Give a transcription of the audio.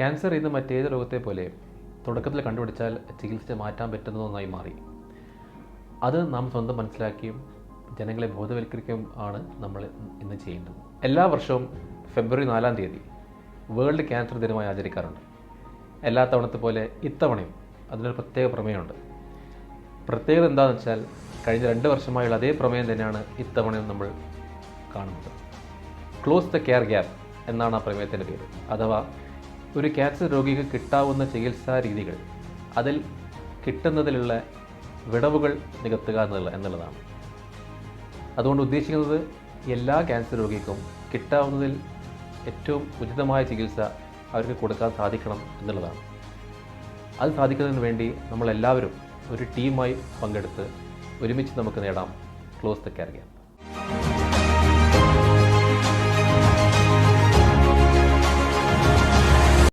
Cancer ഇന്ന് മറ്റേത് രോഗത്തെ പോലെ തുടക്കത്തിൽ കണ്ടുപിടിച്ചാൽ ചികിത്സ മാറ്റാൻ പറ്റുന്ന ഒന്നായി മാറി. അത് നാം സ്വന്തം മനസ്സിലാക്കിയും ജനങ്ങളെ ബോധവൽക്കരിക്കുകയും ആണ് നമ്മൾ ഇന്ന് ചെയ്യേണ്ടത്. എല്ലാ വർഷവും ഫെബ്രുവരി നാലാം തീയതി വേൾഡ് ക്യാൻസർ ദിനമായി ആചരിക്കാറുണ്ട്. എല്ലാ തവണത്തെ പോലെ ഇത്തവണയും അതിനൊരു പ്രത്യേക പ്രമേയമുണ്ട്. പ്രത്യേകത എന്താണെന്ന് വെച്ചാൽ കഴിഞ്ഞ രണ്ട് വർഷമായുള്ള അതേ പ്രമേയം തന്നെയാണ് ഇത്തവണയും നമ്മൾ കാണുന്നത്. ക്ലോസ് ദ കെയർ ഗ്യാപ്പ് എന്നാണ് ആ പ്രമേയത്തിന്റെ പേര്. അഥവാ ഒരു ക്യാൻസർ രോഗിക്ക് കിട്ടാവുന്ന ചികിത്സാ രീതികൾ അതിൽ കിട്ടുന്നതിലുള്ള വിടവുകൾ നികത്തുക എന്നുള്ള എന്നുള്ളതാണ്. അതുകൊണ്ട് ഉദ്ദേശിക്കുന്നത് എല്ലാ ക്യാൻസർ രോഗിക്കും കിട്ടാവുന്നതിൽ ഏറ്റവും ഉചിതമായ ചികിത്സ അവർക്ക് കൊടുക്കാൻ സാധിക്കണം എന്നുള്ളതാണ്. അത് സാധിക്കുന്നതിന് വേണ്ടി നമ്മളെല്ലാവരും ഒരു ടീമായി പങ്കെടുത്ത് ഒരുമിച്ച് നമുക്ക് നേടാം ക്ലോസ് ദ കെയർ ഗ്യാപ്പ്